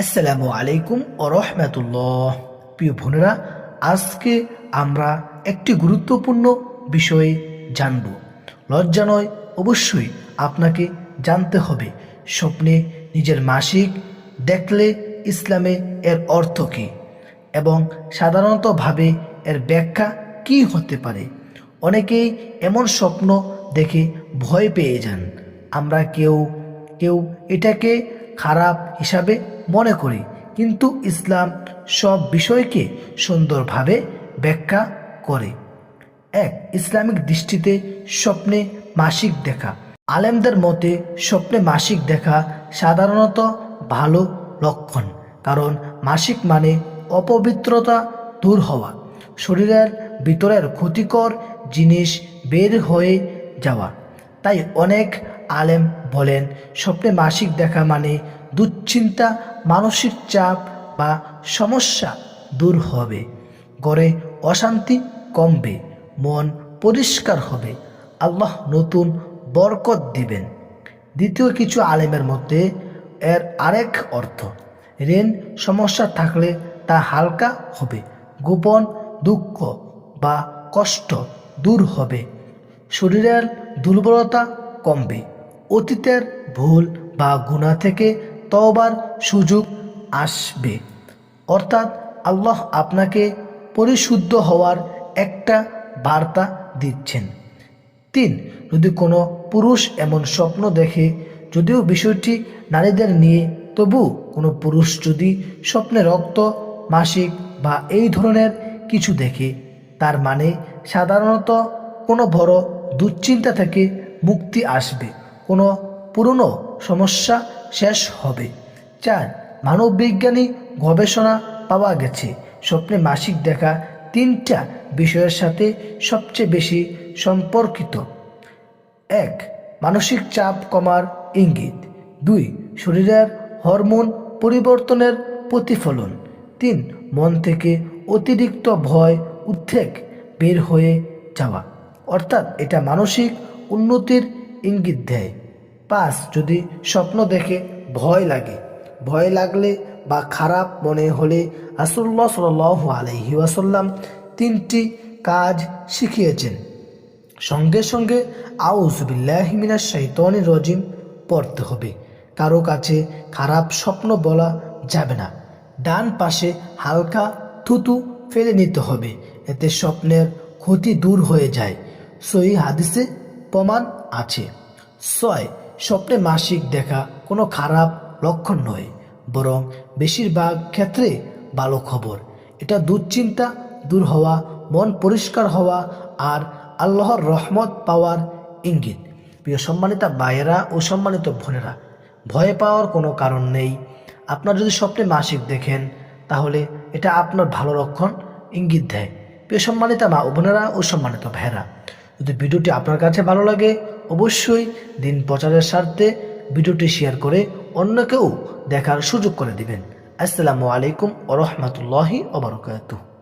আসসালামু আলাইকুম রহমতুল্লাহ। প্রিয় বোনেরা, আজকে আমরা একটি গুরুত্বপূর্ণ বিষয়ে জানব। লজ্জা নয়, অবশ্যই আপনাকে জানতে হবে, স্বপ্নে নিজের মাসিক দেখলে ইসলামে এর অর্থ কী এবং সাধারণতভাবে এর ব্যাখ্যা কি হতে পারে? অনেকেই এমন স্বপ্ন দেখে ভয় পেয়ে যান। আমরা কেউ কেউ এটাকে খারাপ হিসাবে মনে করি। কিন্তু ইসলাম সব বিষয়কে সুন্দরভাবে ব্যাখ্যা করে। এক, ইসলামিক দৃষ্টিতে স্বপ্নে মাসিক দেখা। আলেমদের মতে স্বপ্নে মাসিক দেখা সাধারণত ভালো লক্ষণ। কারণ মাসিক মানে অপবিত্রতা দূর হওয়া, শরীরের ভিতরের ক্ষতিকর জিনিস বের হয়ে যাওয়া। তাই অনেক আলেম বলেন, স্বপ্নে মাসিক দেখা মানে দুশ্চিন্তা, মানসিক চাপ বা সমস্যা দূর হবে। গড়ে অশান্তি কমবে, মন পরিষ্কার হবে। আল্লাহ নতুন বরকত দিবেন। দ্বিতীয় কিছু আলেমের মধ্যে এর আরেক অর্থ, ঋণ সমস্যা থাকলে তা হালকা হবে, গোপন দুঃখ বা কষ্ট দূর হবে। শরীরের দুর্বলতা কমবে, অতীতের ভুল বা গুণা থেকে তওবার সুযোগ আসবে। অর্থাৎ আল্লাহ আপনাকে পরিশুদ্ধ হওয়ার একটা বার্তা দিচ্ছেন। তিন, যদি কোনো পুরুষ এমন স্বপ্ন দেখে, যদিও বিষয়টি নারীদের নিয়ে, তবু কোনো পুরুষ যদি স্বপ্নে রক্ত, মাসিক বা এই ধরনের কিছু দেখে, তার মানে সাধারণত কোনো বড় দুশ্চিন্তা থেকে মুক্তি আসবে। কোনো পুরনো সমস্যা শেষ হবে। চার, মানববিজ্ঞানী গবেষণা পাওয়া গেছে। স্বপ্নে মাসিক দেখা তিনটা বিষয়ের সাথে সবচেয়ে বেশি সম্পর্কিত। এক, মানসিক চাপ কমার ইঙ্গিত। দুই, শরীরের হরমোন পরিবর্তনের প্রতিফলন। তিন, মন থেকে অতিরিক্ত ভয়, উদ্বেগ বের হয়ে যাওয়া। অর্থাৎ এটা মানসিক উন্নতির ইঙ্গিত দেয়। পাঁচ, যদি স্বপ্ন দেখে ভয় লাগে। ভয় লাগলে বা খারাপ মনে হলে রাসুল্লাহ সাল আলহি ওয়াসাল্লাম তিনটি কাজ শিখিয়েছেন। সঙ্গে সঙ্গে আউজবিল্লাহমিনা শৈতনি রজিম পড়তে হবে। কারও কাছে খারাপ স্বপ্ন বলা যাবে না। ডান পাশে হালকা থুতু ফেলে নিতে হবে। এতে স্বপ্নের ক্ষতি দূর হয়ে যায়। সই হাদিসে প্রমাণ আছে। ছয় স্বপ্নে মাসিক দেখা কোনো খারাপ লক্ষণ নয়, বরং বেশিরভাগ ক্ষেত্রে ভালো খবর। এটা দুশ্চিন্তা, দূর হওয়া, মন পরিষ্কার হওয়া আর আল্লাহর রহমত পাওয়ার ইঙ্গিত। প্রিয় সম্মানিতা ভাইয়েরা ও সম্মানিত বোনেরা, ভয় পাওয়ার কোনো কারণ নেই। আপনার যদি স্বপ্নে মাসিক দেখেন, তাহলে এটা আপনার ভালো লক্ষণ ইঙ্গিত দেয়। প্রিয় সম্মানিতা মা ও বোনেরা ও সম্মানিত ভাইয়েরা, যদি ভিডিওটি আপনার কাছে ভালো লাগে অবশ্যই দিন প্রচারের স্বার্থে ভিডিওটি শেয়ার করে অন্যকেও দেখার সুযোগ করে দিবেন। আসসালামু আলাইকুম ও রহমতুল্লাহি ওবরকাতুহ